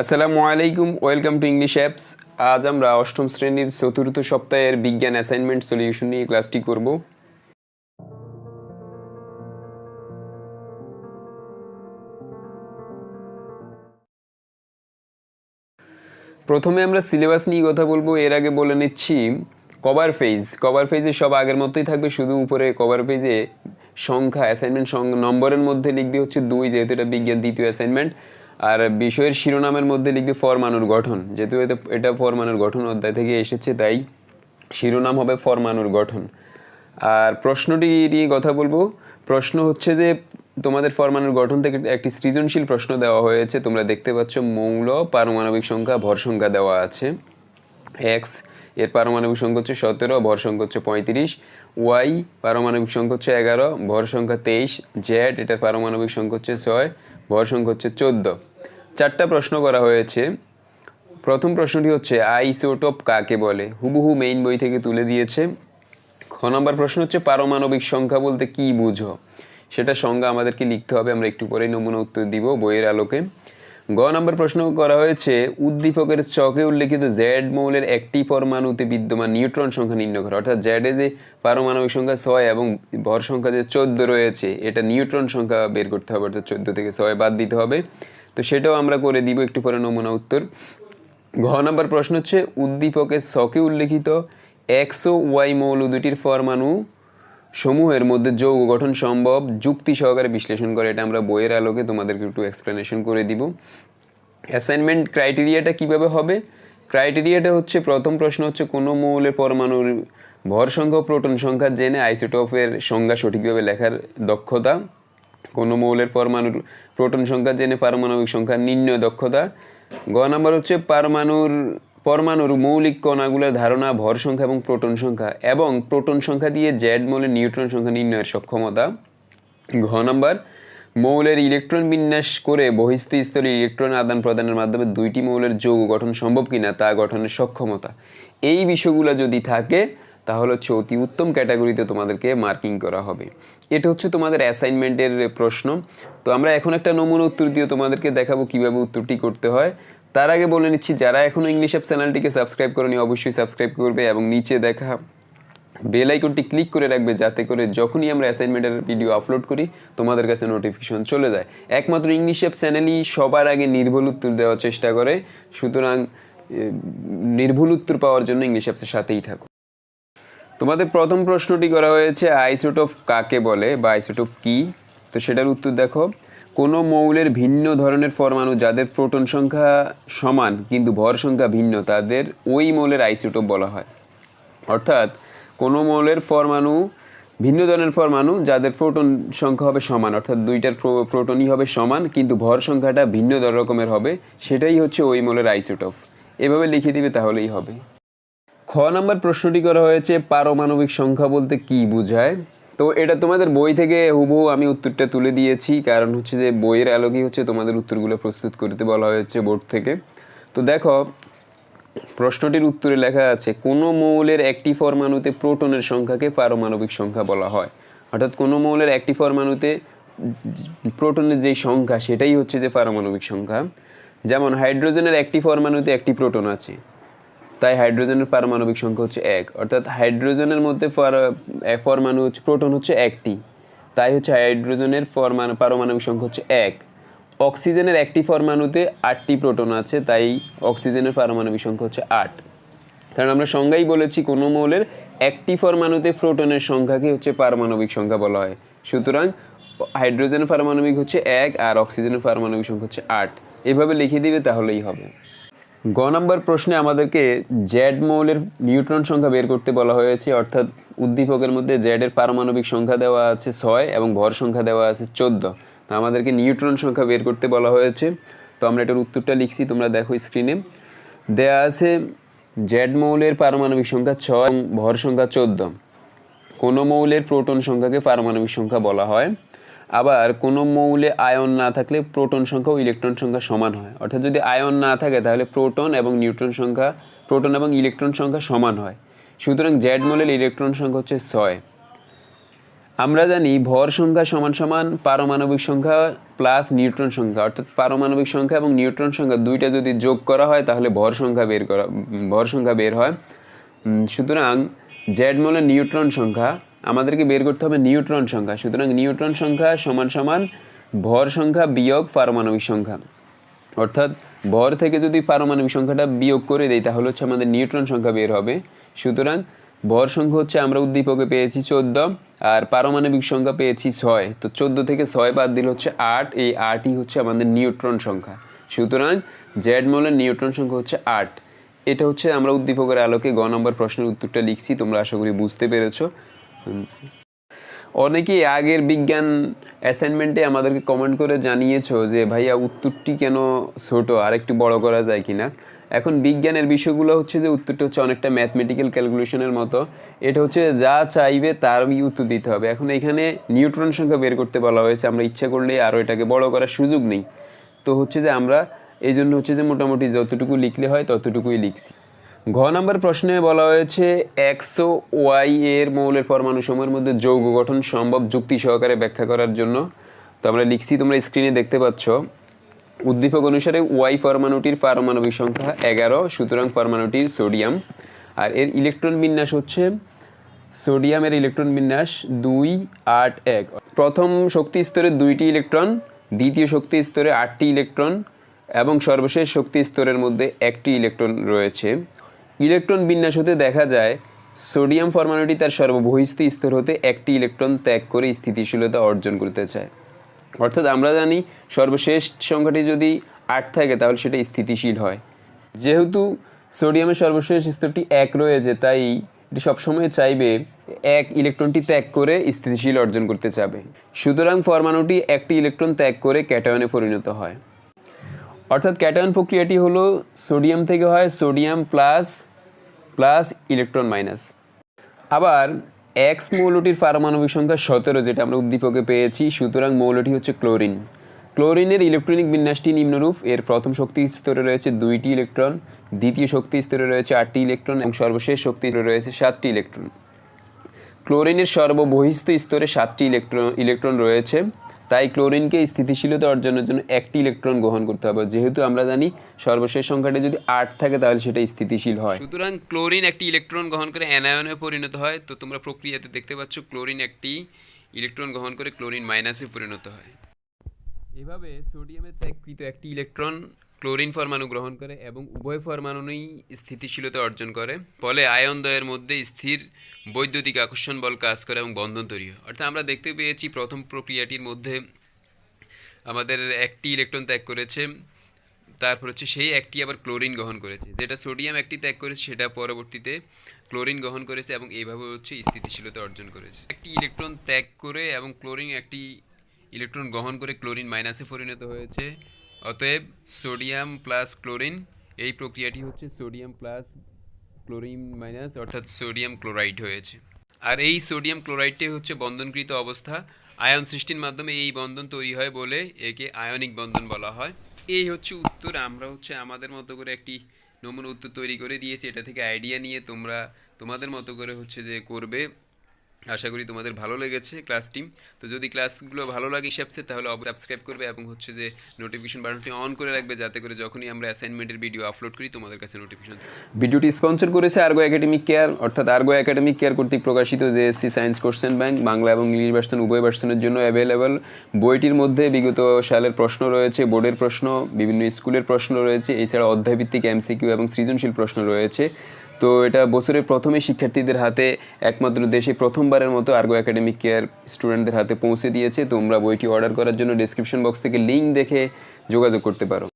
আসসালামু আলাইকুম, welcome to English apps. আজ আমরা অষ্টম শ্রেণির চতুর্থ সপ্তাহের বিজ্ঞান অ্যাসাইনমেন্ট সলিউশন নিয়ে ক্লাসটি করব। প্রথমে আমরা সিলেবাস নিয়ে কথা বলব, এর আগে বলে নিচ্ছি কভার ফেজ। কভার ফেজে সব আগের মতোই থাকবে, শুধু উপরে কভার পেজে সংখ্যা, অ্যাসাইনমেন্ট নম্বরের মধ্যে লিখবে হচ্ছে দুই, যেহেতু এটা বিজ্ঞান দ্বিতীয় অ্যাসাইনমেন্ট। আর বিষয়ের শিরোনামের মধ্যে লিখবে পরমাণুর গঠন। যেহেতু এটা পরমাণুর গঠন অধ্যায় থেকে এসেছে, তাই শিরোনাম হবে পরমাণুর গঠন। আর প্রশ্নটি নিয়ে কথা বলব। প্রশ্ন হচ্ছে যে, তোমাদের পরমাণুর গঠন থেকে একটি সৃজনশীল প্রশ্ন দেওয়া হয়েছে। তোমরা দেখতে পাচ্ছ, মৌল, পারমাণবিক সংখ্যা, ভর সংখ্যা দেওয়া আছে। এক্সের পারমাণবিক সংখ্যা হচ্ছে সতেরো, ভর সংখ্যা হচ্ছে পঁয়ত্রিশ। ওয়াই পারমাণবিক সংখ্যা হচ্ছে এগারো, ভর সংখ্যা তেইশ। জেড এটার পারমাণবিক সংখ্যা হচ্ছে ছয়, ভর সংখ্যা হচ্ছে চোদ্দ। চারটা প্রশ্ন করা হয়েছে। প্রথম প্রশ্নটি হচ্ছে, আইসোটোপ কাকে বলে? হুবহু মেইন বই থেকে তুলে দিয়েছে। খ নম্বর প্রশ্ন হচ্ছে, পারমাণবিক সংখ্যা বলতে কি বুঝো? সেটা সংজ্ঞা আমাদেরকে লিখতে হবে, আমরা একটু পরেই নমুনা উত্তর দিব বইয়ের আলোকে। গ নম্বর প্রশ্ন করা হয়েছে, উদ্দীপকের চকে উল্লেখিত জেড মৌলের একটি পরমাণুতে বিদ্যমান নিউট্রন সংখ্যা নির্ণয় করে। অর্থাৎ জেডে যে পারমাণবিক সংখ্যা ছয় এবং ভর সংখ্যা যে চোদ্দ রয়েছে, এটা নিউট্রন সংখ্যা বের করতে হবে, অর্থাৎ চোদ্দ থেকে ছয় বাদ দিতে হবে। তো সেটাও আমরা করে দিব একটু পরে নমুনা উত্তর। ঘ নম্বর প্রশ্ন হচ্ছে উদ্দীপকের ছকে উল্লেখিত এক্সো ওয়াই মৌল দুটির পরমাণু সমূহের মধ্যে যৌগ গঠন সম্ভব? যুক্তি সহকারে বিশ্লেষণ করে, এটা আমরা বইয়ের আলোকে তোমাদেরকে একটু এক্সপ্লেনেশন করে দিব। অ্যাসাইনমেন্ট ক্রাইটেরিয়াটা কীভাবে হবে? ক্রাইটেরিয়াটা হচ্ছে, প্রথম প্রশ্ন হচ্ছে, কোনো মৌলের পরমাণুর ভর সংখ্যা প্রোটন সংখ্যা জেনে আইসোটোপের সংজ্ঞা সঠিকভাবে লেখার দক্ষতা। কোনো মৌলের পরমাণুর প্রোটন সংখ্যা, জেনে পারমাণবিক সংখ্যা নির্ণয় দক্ষতা। গ নাম্বার হচ্ছে পারমাণুর, পরমাণুর মৌলিক কণাগুলোর ধারণা, ভর সংখ্যা এবং প্রোটন সংখ্যা এবং প্রোটন সংখ্যা দিয়ে জ্যাড মৌলের নিউট্রন সংখ্যা নির্ণয়ের সক্ষমতা। ঘ নাম্বার, মৌলের ইলেকট্রন বিন্যাস করে বহিস্থ স্তরে ইলেকট্রন আদান প্রদানের মাধ্যমে দুইটি মৌলের যৌগ গঠন সম্ভব কিনা তা গঠনের সক্ষমতা। এই বিষয়গুলো যদি থাকে তাহলে হচ্ছে অতি উত্তম ক্যাটাগরিতে তোমাদেরকে মার্কিং করা হবে। এটা হচ্ছে তোমাদের অ্যাসাইনমেন্টের প্রশ্ন। তো আমরা এখন একটা নমুনা উত্তর দিয়ে তোমাদেরকে দেখাবো কীভাবে উত্তরটি করতে হয়। তার আগে বলে নিচ্ছি, যারা এখনও ইংলিশ অ্যাপ চ্যানেলটিকে সাবস্ক্রাইব করেনি, অবশ্যই সাবস্ক্রাইব করবে এবং নিচে দেখা বেল আইকনটি ক্লিক করে রাখবে যাতে করে যখনই আমরা অ্যাসাইনমেন্টের ভিডিও আপলোড করি, তোমাদের কাছে নোটিফিকেশন চলে যায়। একমাত্র ইংলিশ অ্যাপ চ্যানেলই সবার আগে নির্ভুল উত্তর দেওয়ার চেষ্টা করে। সুতরাং নির্ভুল উত্তর পাওয়ার জন্য ইংলিশ অ্যাপসের সাথেই থাকো তোমাদের প্রথম প্রশ্নটি করা হয়েছে, আইসোটোপ কাকে বলে বা আইসোটোপ কি? তো সেটার উত্তর দেখো। কোনো মৌলের ভিন্ন ধরনের পরমাণু যাদের প্রোটন সংখ্যা সমান কিন্তু ভর সংখ্যা ভিন্ন, তাদের ওই মৌলের আইসোটোপ বলা হয়। অর্থাৎ কোনো মৌলের পরমাণু, ভিন্ন ধরনের পরমাণু যাদের প্রোটন সংখ্যা হবে সমান, অর্থাৎ দুইটার প্রো- প্রোটনই হবে সমান কিন্তু ভর সংখ্যাটা ভিন্ন রকমের হবে, সেটাই হচ্ছে ওই মৌলের আইসোটোপ। এভাবে লিখে দিবে তাহলেই হবে। খ নম্বর প্রশ্নটি করা হয়েছে, পারমাণবিক সংখ্যা বলতে কি বোঝায়? তো এটা তোমাদের বই থেকে হুবহু আমি উত্তরটা তুলে দিয়েছি, কারণ হচ্ছে যে বইয়ের আলোকেই হচ্ছে তোমাদের উত্তরগুলো প্রস্তুত করতে বলা হয়েছে বোর্ড থেকে। তো দেখো, প্রশ্নটির উত্তরে লেখা আছে, কোনো মৌলের একটি পরমাণুতে প্রোটনের সংখ্যাকে পারমাণবিক সংখ্যা বলা হয়। অর্থাৎ কোনো মৌলের একটি পরমাণুতে প্রোটনের যেই সংখ্যা, সেটাই হচ্ছে যে পারমাণবিক সংখ্যা। যেমন হাইড্রোজেনের একটি পরমাণুতে একটি প্রোটন আছে। তাই হাইড্রোজেনের পারমাণবিক সংখ্যা হচ্ছে এক। অর্থাৎ হাইড্রোজেনের মধ্যে পরমাণু হচ্ছে, প্রোটন হচ্ছে একটি। তাই হচ্ছে হাইড্রোজেনের পরমাণু পারমাণবিক সংখ্যা হচ্ছে এক। অক্সিজেনের একটি পরমাণুতে আটটি প্রোটন আছে, তাই অক্সিজেনের পারমাণবিক সংখ্যা হচ্ছে আট। কারণ আমরা সংজ্ঞাই বলেছি, কোনো মৌলের একটি পরমাণুতে প্রোটনের সংখ্যাকে হচ্ছে পারমাণবিক সংখ্যা বলা হয়। সুতরাং হাইড্রোজেনের পারমাণবিক হচ্ছে এক আর অক্সিজেনের পারমাণবিক সংখ্যা হচ্ছে আট। এভাবে লিখে দিবে তাহলেই হবে। গ নম্বর প্রশ্নে আমাদেরকে জ্যাড মৌলের নিউট্রন সংখ্যা বের করতে বলা হয়েছে, অর্থাৎ উদ্দীপকের মধ্যে জ্যাডের পারমাণবিক সংখ্যা দেওয়া আছে ছয় এবং ভর সংখ্যা দেওয়া আছে চোদ্দ। তো আমাদেরকে নিউট্রন সংখ্যা বের করতে বলা হয়েছে। তো আমরা এটার উত্তরটা লিখছি, তোমরা দেখো স্ক্রিনে। দেয়া আছে জ্যাড মৌলের পারমাণবিক সংখ্যা ছয় এবং ভর সংখ্যা চোদ্দ। কোনো মৌলের প্রোটন সংখ্যাকে পারমাণবিক সংখ্যা বলা হয়। আবার কোনো মৌলে আয়ন না থাকলে প্রোটন সংখ্যা ও ইলেকট্রন সংখ্যা সমান হয়। অর্থাৎ যদি আয়ন না থাকে, তাহলে প্রোটন এবং নিউট্রন সংখ্যা, প্রোটন এবং ইলেকট্রন সংখ্যা সমান হয়। সুতরাং জেড মৌলের ইলেকট্রন সংখ্যা হচ্ছে ছয়। আমরা জানি ভর সংখ্যা সমান সমান পারমাণবিক সংখ্যা প্লাস নিউট্রন সংখ্যা। অর্থাৎ পারমাণবিক সংখ্যা এবং নিউট্রন সংখ্যা দুইটা যদি যোগ করা হয়, তাহলে ভর সংখ্যা বের করা, ভর সংখ্যা বের হয়। সুতরাং জেড মোলের নিউট্রন সংখ্যা আমাদেরকে বের করতে হবে নিউট্রন সংখ্যা। সুতরাং নিউট্রন সংখ্যা সমান সমান ভর সংখ্যা বিয়োগ পারমাণবিক সংখ্যা। অর্থাৎ ভর থেকে যদি পারমাণবিক সংখ্যাটা বিয়োগ করে দেই, তাহলে হচ্ছে আমাদের নিউট্রন সংখ্যা বের হবে। সুতরাং ভর সংখ্যা হচ্ছে আমরা উদ্দীপকে পেয়েছি চোদ্দ, আর পারমাণবিক সংখ্যা পেয়েছি ছয়। তো চোদ্দ থেকে ছয় বাদ দিলে হচ্ছে আট, এই আটই হচ্ছে আমাদের নিউট্রন সংখ্যা। সুতরাং জেড মোলের নিউট্রন সংখ্যা হচ্ছে আট। এটা হচ্ছে আমরা উদ্দীপকের আলোকে গ নম্বর প্রশ্নের উত্তরটা লিখছি, তোমরা আশা করি বুঝতে পেরেছ। উম, অনেকেই আগের বিজ্ঞান অ্যাসাইনমেন্টে আমাদেরকে কমেন্ট করে জানিয়েছো যে ভাইয়া উত্তরটি কেন ছোট? আর একটু বড় করা যায় কিনা? এখন বিজ্ঞানের বিষয়গুলো হচ্ছে যে উত্তরটা হচ্ছে অনেকটা ম্যাথমেটিক্যাল ক্যালকুলেশনের মতো। এটা হচ্ছে যা চাইবে তারই উত্তর দিতে হবে। এখন এখানে নিউট্রন সংখ্যা বের করতে বলা হয়েছে। আমরা ইচ্ছা করলে আরও এটাকে বড় করার সুযোগ নেই। তো হচ্ছে যে আমরা এই জন্য হচ্ছে যে মোটামুটি যতটুকু লিখলে হয় ততটুকুই লিখছি। ঘ নম্বর প্রশ্নে বলা হয়েছে একশো ওয়াই এর মৌলের পরমাণু সময়ের মধ্যে যৌগ গঠন সম্ভব যুক্তি সহকারে ব্যাখ্যা করার জন্য। তো আমরা লিখছি, তোমরা স্ক্রিনে দেখতে পাচ্ছ। উদ্দীপক অনুসারে ওয়াই পরমাণুটির পারমাণবিক সংখ্যা এগারো, সুতরাং পরমাণুটির সোডিয়াম। আর এর ইলেকট্রন বিন্যাস হচ্ছে সোডিয়ামের ইলেকট্রন বিন্যাস দুই, আট, এক। প্রথম শক্তি স্তরে দুইটি ইলেকট্রন, দ্বিতীয় শক্তি স্তরে আটটি ইলেকট্রন, এবং সর্বশেষ শক্তি স্তরের মধ্যে একটি ইলেকট্রন রয়েছে। ইলেকট্রন বিন্যাস হতে দেখা যায়, সোডিয়াম পরমাণুটি তার সর্ববহিস্থ স্তর হতে একটি ইলেকট্রন ত্যাগ করে স্থিতিশীলতা অর্জন করতে চায়। অর্থাৎ আমরা জানি সর্বশেষ সংখ্যাটি যদি আট থাকে তাহলে সেটা স্থিতিশীল হয়। যেহেতু সোডিয়ামের সর্বশেষ স্তরটি এক রয়েছে, তাই এটি সবসময় চাইবে এক ইলেকট্রনটি ত্যাগ করে স্থিতিশীল অর্জন করতে চাবে। সুতরাং পরমাণুটি একটি ইলেকট্রন ত্যাগ করে ক্যাটায়নে পরিণত হয়। অর্থাৎ ক্যাটায়ন প্রক্রিয়াটি হলো সোডিয়াম থেকে হয় sodium plus plus electron minus. আবার এক্স মৌলটির পারমাণবিক সংখ্যা সতেরো, যেটা আমরা উদ্দীপকে পেয়েছি। সুতরাং মৌলটি হচ্ছে ক্লোরিন। ক্লোরিনের ইলেকট্রনিক বিন্যাসটি নিম্নরূপ। এর প্রথম শক্তি স্তরে রয়েছে দুইটি ইলেকট্রন, দ্বিতীয় শক্তি স্তরে রয়েছে আটটি ইলেকট্রন এবং সর্বশেষ শক্তি স্তরে রয়েছে সাতটি ইলেকট্রন। ক্লোরিনের সর্ববহিস্থ স্তরে সাতটি ইলেকট্রন ইলেকট্রন রয়েছে। তাই ক্লোরিনকে স্থিতিশীলতা অর্জনের জন্য একটি ইলেকট্রন গ্রহণ করতে হবে। যেহেতু আমরা জানি সর্বশেষ সংখ্যাটি যদি আট থাকে তাহলে সেটা স্থিতিশীল হয়। সুতরাং ক্লোরিন একটি ইলেকট্রন গ্রহণ করে অ্যানায়নে পরিণত হয়। তো তোমরা প্রক্রিয়াতে দেখতে পাচ্ছ ক্লোরিন একটি ইলেকট্রন গ্রহণ করে ক্লোরিন মাইনাসে পরিণত হয়। এভাবে সোডিয়ামের ত্যাগকৃত একটি ইলেকট্রন ক্লোরিন পরমাণু গ্রহণ করে এবং উভয় পরমাণুই স্থিতিশীলতা অর্জন করে, ফলে আয়ন দ্বয়ের মধ্যে স্থির বৈদ্যুতিক আকর্ষণ বল কাজ করে এবং বন্ধন তৈরি হয়। অর্থাৎ আমরা দেখতে পেয়েছি প্রথম প্রক্রিয়াটির মধ্যে আমাদের একটি ইলেকট্রন ত্যাগ করেছে, তারপর হচ্ছে সেই একটি আবার ক্লোরিন গ্রহণ করেছে। যেটা সোডিয়াম একটি ত্যাগ করেছে, সেটা পরবর্তীতে ক্লোরিন গ্রহণ করেছে এবং এইভাবে হচ্ছে স্থিতিশীলতা অর্জন করেছে। একটি ইলেকট্রন ত্যাগ করে এবং ক্লোরিন একটি ইলেকট্রন গ্রহণ করে ক্লোরিন মাইনাসে পরিণত হয়েছে। অতএব সোডিয়াম প্লাস ক্লোরিন, এই প্রক্রিয়াটি হচ্ছে সোডিয়াম প্লাস ক্লোরিন মাইনাস, অর্থাৎ সোডিয়াম ক্লোরাইড হয়েছে। আর এই সোডিয়াম ক্লোরাইডটাই হচ্ছে বন্ধনকৃত অবস্থা। আয়ন সৃষ্টির মাধ্যমে এই বন্ধন তৈরি হয় বলে একে আয়নিক বন্ধন বলা হয়। এই হচ্ছে উত্তর। আমরা হচ্ছে আমাদের মতো করে একটি নমুনা উত্তর তৈরি করে দিয়েছি। এটা থেকে আইডিয়া নিয়ে তোমরা তোমাদের মতো করে হচ্ছে যে করবে। আশা করি তোমাদের ভালো লেগেছে ক্লাসটি তো যদি ক্লাসগুলো ভালো লাগে হিসাবসে তাহলে সাবস্ক্রাইব করবে এবং হচ্ছে যে নোটিফিকেশন বাটনটি অন করে রাখবে যাতে করে যখনই আমরা অ্যাসাইনমেন্টের ভিডিও আপলোড করি, তোমাদের কাছে নোটিফিকেশন ভিডিওটি স্পন্সর করেছে আর্গো একাডেমিক কেয়ার অর্থাৎ আর্গো একাডেমিক কেয়ার কর্তৃক প্রকাশিত JSC science question bank Bangla এবং ইংলিশ ভার্সন উভয় ভার্সনের জন্য অ্যাভেলেবল বইটির মধ্যে বিগত সালের প্রশ্ন রয়েছে, বোর্ডের প্রশ্ন, বিভিন্ন স্কুলের প্রশ্ন রয়েছে, এছাড়া অধ্যায়ভিত্তিক এমসিকিউ এবং সৃজনশীল প্রশ্ন রয়েছে। তো এটা বছরের প্রথমে শিক্ষার্থীদের হাতে একমাত্র দেশে প্রথমবারের মতো আর্গো একাডেমিক কেয়ার স্টুডেন্টদের হাতে পৌঁছে দিয়েছে। তোমরা বইটি অর্ডার করার জন্য ডিসক্রিপশন বক্স থেকে লিঙ্ক দেখে যোগাযোগ করতে পারো।